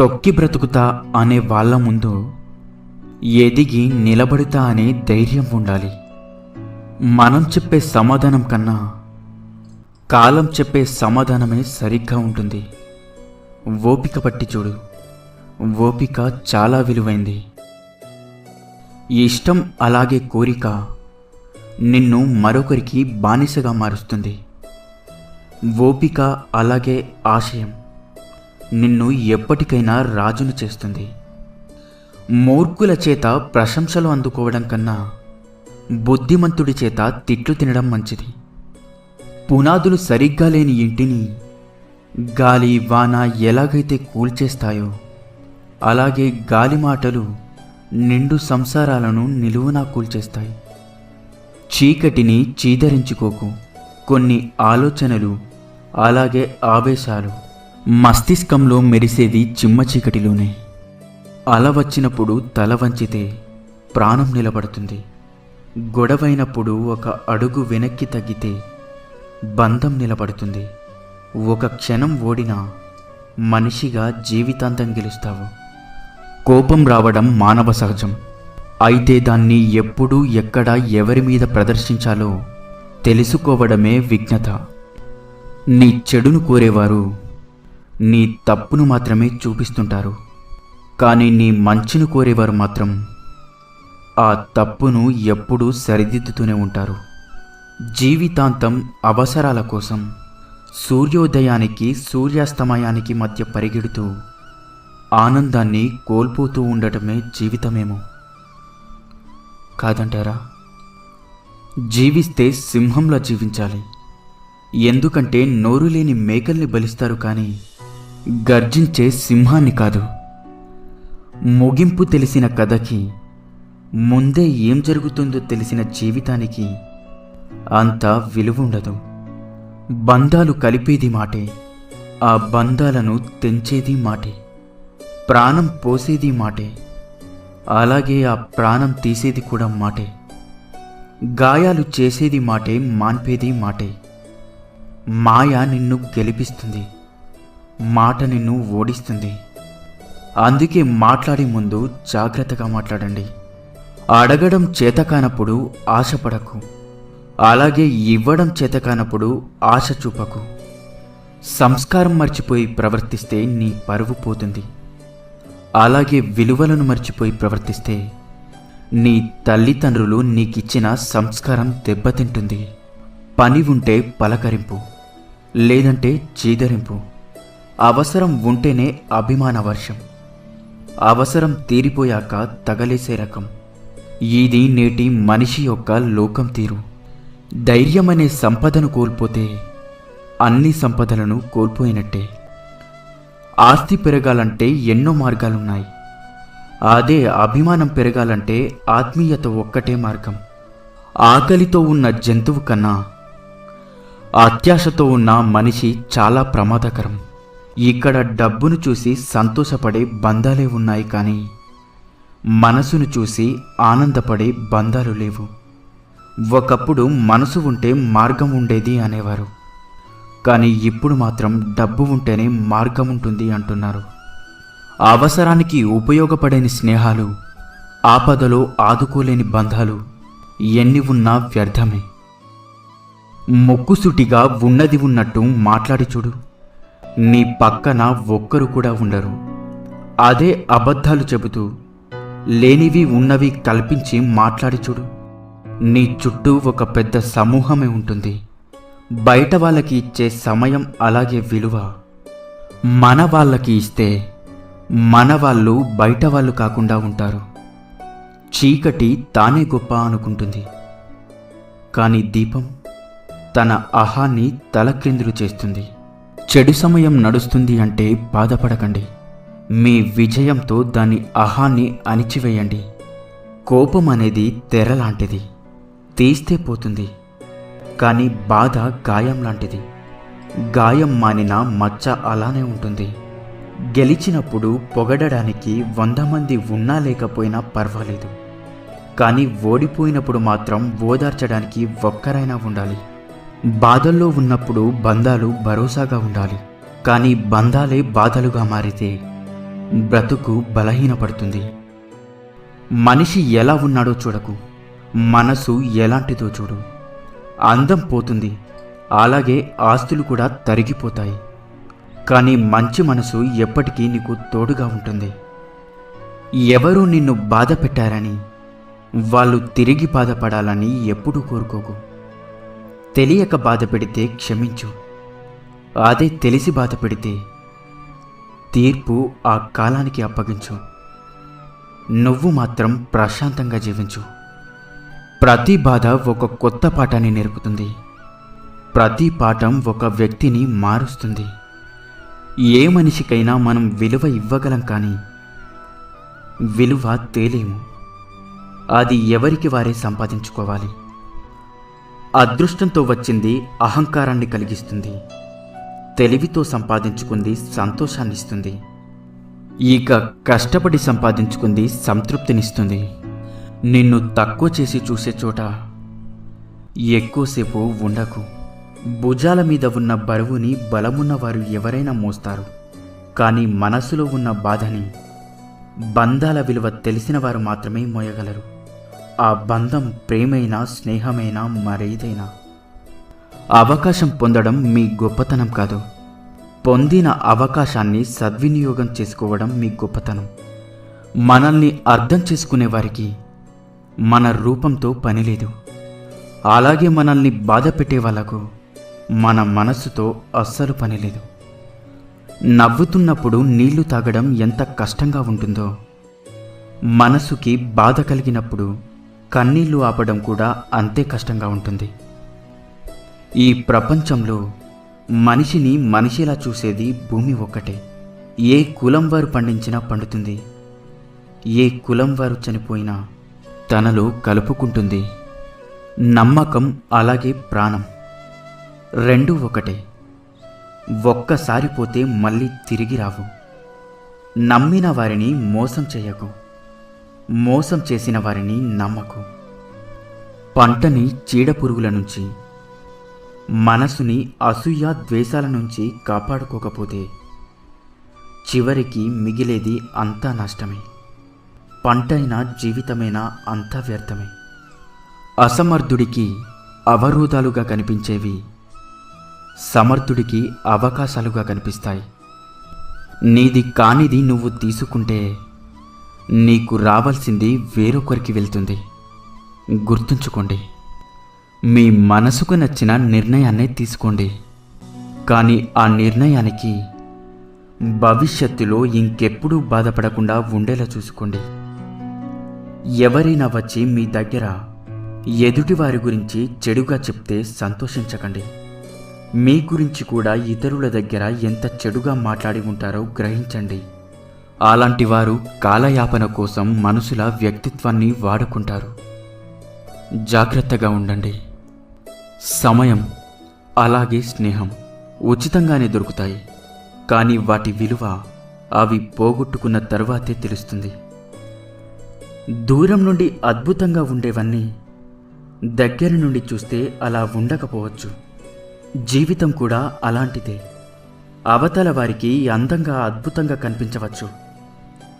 తొక్కి బ్రతుకుతా అనే వాళ్ళ ముందు ఎదిగి నిలబడతా అనే ధైర్యం ఉండాలి. మనం చెప్పే సమాధానం కన్నా కాలం చెప్పే సమాధానమే సరిగ్గా ఉంటుంది. ఓపిక పట్టి చూడు. ఓపిక చాలా విలువైంది. ఇష్టం అలాగే కోరిక నిన్ను మరొకరికి బానిసగా మారుస్తుంది. ఓపిక అలాగే ఆశయం. నిన్ను ఎప్పటికైనా రాజును చేస్తుంది. మూర్ఖుల చేత ప్రశంసలు అందుకోవడం కన్నా బుద్ధిమంతుడి చేత తిట్లు తినడం మంచిది. పునాదులు సరిగ్గా లేని ఇంటిని గాలి వాన ఎలాగైతే కూల్చేస్తాయో అలాగే గాలి మాటలు నిండు సంసారాలను నిలువునా కూల్చేస్తాయి. చీకటిని చీదరించుకోకు. కొన్ని ఆలోచనలు అలాగే ఆవేశాలు. మస్తిష్కంలో మెరిసేది చిమ్మ చీకటిలోనే. అల వచ్చినప్పుడు తల వంచితే ప్రాణం నిలబడుతుంది. గొడవైనప్పుడు ఒక అడుగు వెనక్కి తగ్గితే బంధం నిలబడుతుంది. ఒక క్షణం ఓడినా మనిషిగా జీవితాంతం గెలుస్తావు. కోపం రావడం మానవ సహజం. అయితే దాన్ని ఎప్పుడు ఎక్కడ ఎవరి మీద ప్రదర్శించాలో తెలుసుకోవడమే విజ్ఞత. నీ చెడును కోరేవారు నీ తప్పును మాత్రమే చూపిస్తుంటారు. కానీ నీ మంచిని కోరేవారు మాత్రం ఆ తప్పును ఎప్పుడూ సరిదిద్దుతూనే ఉంటారు. జీవితాంతం అవసరాల కోసం సూర్యోదయానికి సూర్యాస్తమయానికి మధ్య పరిగెడుతూ ఆనందాన్ని కోల్పోతూ ఉండటమే జీవితమేమో. కాదంటారా? జీవిస్తే సింహంలా జీవించాలి. ఎందుకంటే నోరు లేని మేకల్ని బలిస్తారు కానీ గర్జించే సింహాన్ని కాదు. ముగింపు తెలిసిన కథకి ముందే ఏం జరుగుతుందో తెలిసిన జీవితానికి అంత విలువ ఉండదు బంధాలు కలిపేది మాటే ఆ బంధాలను తెంచేది మాటే ప్రాణం పోసేది మాటే అలాగే ఆ ప్రాణం తీసేది కూడా మాటే గాయాలు చేసేది మాటే మాన్పేది మాటే మాయ నిన్ను గెలిపిస్తుంది. మాట నిన్ను ఓడిస్తుంది. అందుకే మాట్లాడే ముందు జాగ్రత్తగా మాట్లాడండి. అడగడం చేతకానప్పుడు ఆశపడకు. అలాగే ఇవ్వడం చేతకానప్పుడు ఆశ చూపకు. సంస్కారం మర్చిపోయి ప్రవర్తిస్తే నీ పరువు పోతుంది. అలాగే విలువలను మర్చిపోయి ప్రవర్తిస్తే నీ తల్లిదండ్రులు నీకిచ్చిన సంస్కారం దెబ్బతింటుంది. పని ఉంటే పలకరింపు లేదంటే చీదరింపు. అవసరం ఉంటేనే అభిమాన వర్షం. అవసరం తీరిపోయాక తగలేసే రకం. ఇది నేటి మనిషి యొక్క లోకం తీరు. ధైర్యమనే సంపదను కోల్పోతే అన్ని సంపదలను కోల్పోయినట్టే. ఆస్తి పెరగాలంటే ఎన్నో మార్గాలున్నాయి. అదే అభిమానం పెరగాలంటే ఆత్మీయత ఒక్కటే మార్గం. ఆకలితో ఉన్న జంతువు కన్నా అత్యాశతో ఉన్న మనిషి చాలా ప్రమాదకరం. ఇక్కడ డబ్బును చూసి సంతోషపడే బంధాలే ఉన్నాయి కానీ మనసును చూసి ఆనందపడే బంధాలు లేవు. ఒకప్పుడు మనసు ఉంటే మార్గం ఉండేది అనేవారు. కానీ ఇప్పుడు మాత్రం డబ్బు ఉంటేనే మార్గం ఉంటుంది అంటున్నారు. అవసరానికి ఉపయోగపడని స్నేహాలు ఆపదలో ఆదుకోలేని బంధాలు ఎన్ని ఉన్నా వ్యర్థమే. మొక్కుసుటిగా ఉన్నది ఉన్నట్టు మాట్లాడి చూడు. నీ పక్కన ఒక్కరు కూడా ఉండరు. అదే అబద్ధాలు చెబుతూ లేనివి ఉన్నవి కల్పించి మాట్లాడి చూడు. నీ చుట్టూ ఒక పెద్ద సమూహమే ఉంటుంది. బయట వాళ్ళకి ఇచ్చే సమయం అలాగే విలువ. మన వాళ్ళకి ఇస్తే మన వాళ్ళు బయట వాళ్ళు కాకుండా ఉంటారు. చీకటి తానే గొప్ప అనుకుంటుంది. కానీ దీపం తన అహాన్ని తలక్రిందులు చేస్తుంది. చెడు సమయం నడుస్తుంది అంటే బాధపడకండి. మీ విజయంతో దాని అహాన్ని అణిచివేయండి. కోపం అనేది తెర లాంటిది. తీస్తే పోతుంది. కానీ బాధ గాయం లాంటిది. గాయం మానిన మచ్చ అలానే ఉంటుంది. గెలిచినప్పుడు పొగడడానికి వంద మంది ఉన్నా లేకపోయినా పర్వాలేదు. కానీ ఓడిపోయినప్పుడు మాత్రం ఓదార్చడానికి ఒక్కరైనా ఉండాలి. బాధల్లో ఉన్నప్పుడు బంధాలు భరోసాగా ఉండాలి. కానీ బంధాలే బాధలుగా మారితే బ్రతుకు బలహీనపడుతుంది. మనిషి ఎలా ఉన్నాడో చూడకు. మనసు ఎలాంటిదో చూడు. అందం పోతుంది. అలాగే ఆస్తులు కూడా తరిగిపోతాయి. కానీ మంచి మనసు ఎప్పటికీ నీకు తోడుగా ఉంటుంది. ఎవరు నిన్ను బాధ పెట్టారని వాళ్ళు తిరిగి బాధపడాలని ఎప్పుడూ కోరుకోకు. తెలియక బాధపెడితే క్షమించు. అదే తెలిసి బాధపెడితే తీర్పు ఆ కాలానికి అప్పగించు. నువ్వు మాత్రం ప్రశాంతంగా జీవించు. ప్రతి బాధ ఒక కొత్త పాఠాన్ని నేర్పుతుంది. ప్రతి పాఠం ఒక వ్యక్తిని మారుస్తుంది. ఏ మనిషికైనా మనం విలువ ఇవ్వగలం కానీ విలువ తేలేము. అది ఎవరికి వారే సంపాదించుకోవాలి. అదృష్టంతో వచ్చింది అహంకారాన్ని కలిగిస్తుంది. తెలివితో సంపాదించుకుంది సంతోషాన్నిస్తుంది. ఇక కష్టపడి సంపాదించుకుంది సంతృప్తినిస్తుంది. నిన్ను తక్కువ చేసి చూసే చోట ఎక్కువసేపు ఉండకు. భుజాల మీద ఉన్న బరువుని బలమున్నవారు ఎవరైనా మోస్తారు. కానీ మనసులో ఉన్న బాధని బంధాల విలువ తెలిసిన వారు మాత్రమే మోయగలరు. ఆ బంధం ప్రేమైనా స్నేహమైనా మరేదైనా. అవకాశం పొందడం మీ గొప్పతనం కాదు. పొందిన అవకాశాన్ని సద్వినియోగం చేసుకోవడం మీ గొప్పతనం. మనల్ని అర్థం చేసుకునే వారికి మన రూపంతో పనిలేదు అలాగే మనల్ని బాధ పెట్టే వాళ్ళకు మన మనస్సుతో అస్సలు పనిలేదు నవ్వుతున్నప్పుడు నీళ్ళు తాగడం ఎంత కష్టంగా ఉంటుందో. మనసుకి బాధ కలిగినప్పుడు కన్నీళ్ళు ఆపడం కూడా అంతే కష్టంగా ఉంటుంది. ఈ ప్రపంచంలో మనిషిని మనిషిలా చూసేది భూమి ఒక్కటే. ఏ కులం వారు పండించినా పండుతుంది. ఏ కులం వారు చనిపోయినా తనలో కలుపుకుంటుంది. నమ్మకం అలాగే ప్రాణం. రెండు ఒకటే. ఒక్కసారి పోతే మళ్ళీ తిరిగి రావు. నమ్మిన వారిని మోసం చేయకు. మోసం చేసిన వారిని నమ్మకు. పంటని చీడపురుగుల నుంచి మనసుని అసూయ ద్వేషాల నుంచి కాపాడుకోకపోతే చివరికి మిగిలేది అంతా నష్టమే. పంటైనా జీవితమైనా అంతా వ్యర్థమే. అసమర్థుడికి అవరోధాలుగా కనిపించేవి సమర్థుడికి అవకాశాలుగా కనిపిస్తాయి. నీది కానిది నువ్వు తీసుకుంటే నీకు రావాల్సింది వేరొకరికి వెళ్తుంది. గుర్తుంచుకోండి మీ మనసుకు నచ్చిన నిర్ణయాన్నే తీసుకోండి. కానీ ఆ నిర్ణయానికి భవిష్యత్తులో ఇంకెప్పుడూ బాధపడకుండా ఉండేలా చూసుకోండి. ఎవరైనా వచ్చి మీ దగ్గర ఎదుటివారి గురించి చెడుగా చెప్తే సంతోషించకండి. మీ గురించి కూడా ఇతరుల దగ్గర ఎంత చెడుగా మాట్లాడి ఉంటారో గ్రహించండి. అలాంటి వారు కాలయాపన కోసం మనుషుల వ్యక్తిత్వాన్ని వాడుకుంటారు. జాగ్రత్తగా ఉండండి. సమయం అలాగే స్నేహం ఉచితంగానే దొరుకుతాయి. కానీ వాటి విలువ అవి పోగొట్టుకున్న తర్వాతే తెలుస్తుంది. దూరం నుండి అద్భుతంగా ఉండేవన్నీ దగ్గర నుండి చూస్తే అలా ఉండకపోవచ్చు. జీవితం కూడా అలాంటిదే. అవతల వారికి అందంగా అద్భుతంగా కనిపించవచ్చు.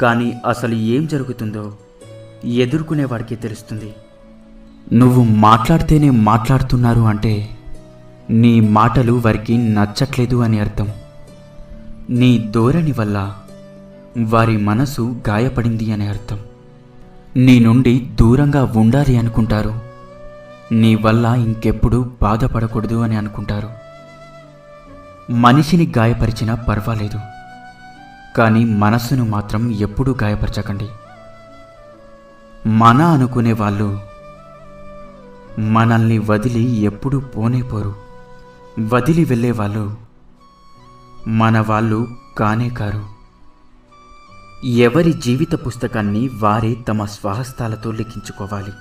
కానీ అసలు ఏం జరుగుతుందో ఎదుర్కొనేవాడికి తెలుస్తుంది. నువ్వు మాట్లాడితేనే మాట్లాడుతున్నారు అంటే నీ మాటలు వారికి నచ్చట్లేదు అని అర్థం. నీ ధోరణి వల్ల వారి మనసు గాయపడింది అని అర్థం. నీ నుండి దూరంగా ఉండాలి అనుకుంటారు. నీ వల్ల ఇంకెప్పుడు బాధపడకూడదు అని అనుకుంటారు. మనిషిని గాయపరిచినా పర్వాలేదు. కానీ మనస్సును మాత్రం ఎప్పుడూ గాయపరచకండి. మన అనుకునే వాళ్ళు మనల్ని వదిలి ఎప్పుడూ పోనే పోరు వదిలి వెళ్ళేవాళ్ళు మన వాళ్ళు కానే కారు. ఎవరి జీవిత పుస్తకాన్ని వారే తమ స్వహస్తాలతో లిఖించుకోవాలి.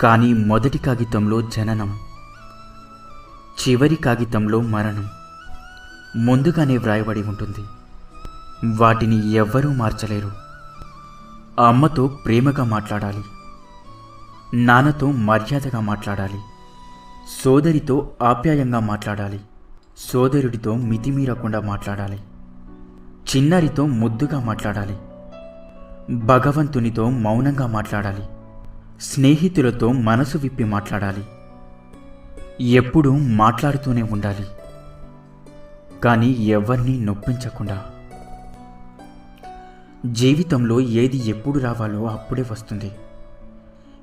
కానీ మొదటి కాగితంలో జననం చివరి కాగితంలో మరణం ముందుగానే వ్రాయబడి ఉంటుంది. వాటిని ఎవ్వరూ మార్చలేరు. అమ్మతో ప్రేమగా మాట్లాడాలి. నాన్నతో మర్యాదగా మాట్లాడాలి. సోదరితో ఆప్యాయంగా మాట్లాడాలి. సోదరుడితో మితిమీరకుండా మాట్లాడాలి. చిన్నారితో ముద్దుగా మాట్లాడాలి. భగవంతునితో మౌనంగా మాట్లాడాలి. స్నేహితులతో మనసు విప్పి మాట్లాడాలి. ఎప్పుడూ మాట్లాడుతూనే ఉండాలి. కానీ ఎవరిని నొప్పించకుండా. జీవితంలో ఏది ఎప్పుడు రావాలో అప్పుడే వస్తుంది.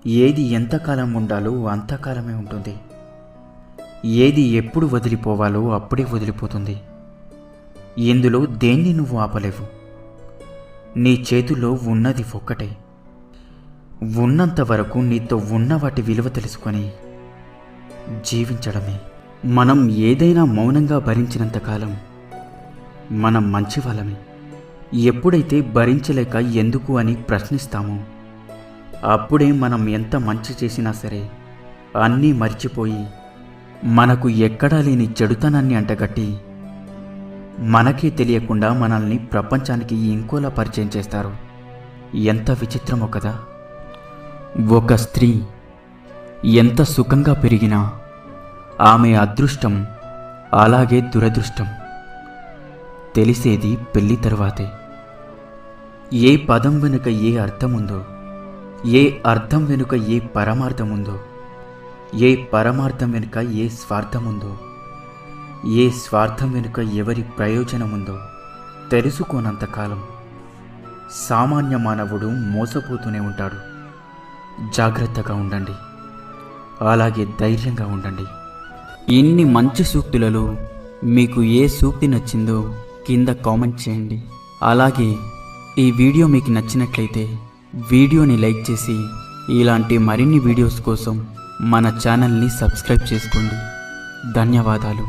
ఏది ఎంతకాలం ఉండాలో అంతకాలమే ఉంటుంది. ఏది ఎప్పుడు వదిలిపోవాలో అప్పుడే వదిలిపోతుంది. ఇందులో దేన్ని నువ్వు ఆపలేవు? నీ చేతుల్లో ఉన్నది ఒక్కటే. ఉన్నంత వరకు నీతో ఉన్న వాటి విలువ తెలుసుకొని జీవించడమే. మనం ఏదైనా మౌనంగా భరించినంత కాలం మనం మంచి వాళ్ళమే ఎప్పుడైతే భరించలేక ఎందుకు అని ప్రశ్నిస్తామో అప్పుడే మనం ఎంత మంచి చేసినా సరే అన్నీ మర్చిపోయి మనకు ఎక్కడా లేని చెడుతనాన్ని అంటగట్టి మనకే తెలియకుండా మనల్ని ప్రపంచానికి ఇంకోలా పరిచయం చేస్తారు. ఎంత విచిత్రమో కదా! ఒక స్త్రీ ఎంత సుఖంగా పెరిగినా ఆమె అదృష్టం అలాగే దురదృష్టం. తెలిసేది పెళ్ళి తర్వాతే. ఏ పదం వెనుక ఏ అర్థం ఉందో ఏ అర్థం వెనుక ఏ పరమార్థం ఉందో ఏ పరమార్థం వెనుక ఏ స్వార్థం ఉందో ఏ స్వార్థం వెనుక ఎవరి ప్రయోజనం ఉందో తెలుసుకోనంతకాలం సామాన్య మానవుడు మోసపోతూనే ఉంటాడు. జాగ్రత్తగా ఉండండి. అలాగే ధైర్యంగా ఉండండి. ఇన్ని మంచి సూక్తులలో మీకు ఏ సూక్తి నచ్చిందో కింద కామెంట్ చేయండి. అలాగే ఈ వీడియో మీకు నచ్చినట్లయితే వీడియోని లైక్ చేసి ఇలాంటి మరిన్ని వీడియోస్ కోసం మన ఛానల్ని సబ్స్క్రైబ్ చేసుకోండి. ధన్యవాదాలు.